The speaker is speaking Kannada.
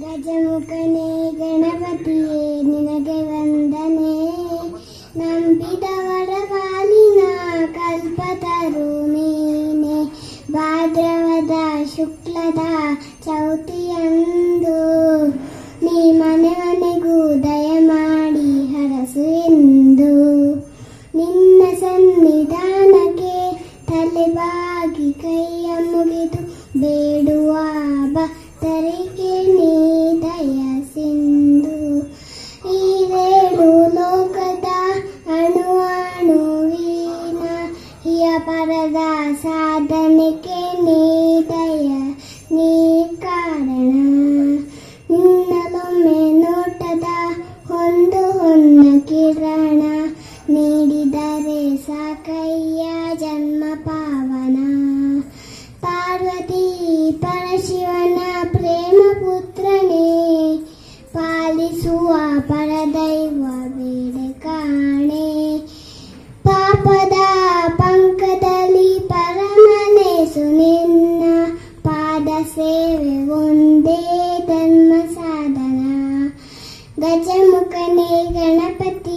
ಗಜಮುಖನೇ ಗಣಪತಿಯೇ, ನಿನಗೆ ವಂದನೆ. ನಂಬಿದವರ ಪಾಲಿನ ಕಲ್ಪತರು ನೀನೆ. ಭಾದ್ರವದ ಶುಕ್ಲದ ಚೌತಿಯಂದು ನೀ ಮನೆ ಮನೆಗೂ ದಯ ಮಾಡಿ ಹರಸು ಎಂದು. ನಿನ್ನ ಸನ್ನಿಧಾನಕ್ಕೆ ತಲೆಬಾಗಿ ಕೈಯ ಮುಗಿದು ಬೇಡುವ ಪರದ ಸಾಧನೆಗೆ ನೀದಯ ನೀ ಕಾರಣ. ನಿನ್ನಲೊಮ್ಮೆ ನೋಟದ ಒಂದು ಹೊನ್ನ ಕಿರಣ ನೀಡಿದರೆ ಸಾಕಯ್ಯ ಜನ್ಮ ಪಾವನ. ಪಾರ್ವತಿ ಪರಶಿವನ ಪ್ರೇಮ ಪುತ್ರನೇ ഗജമുഖനേ ഗണപതി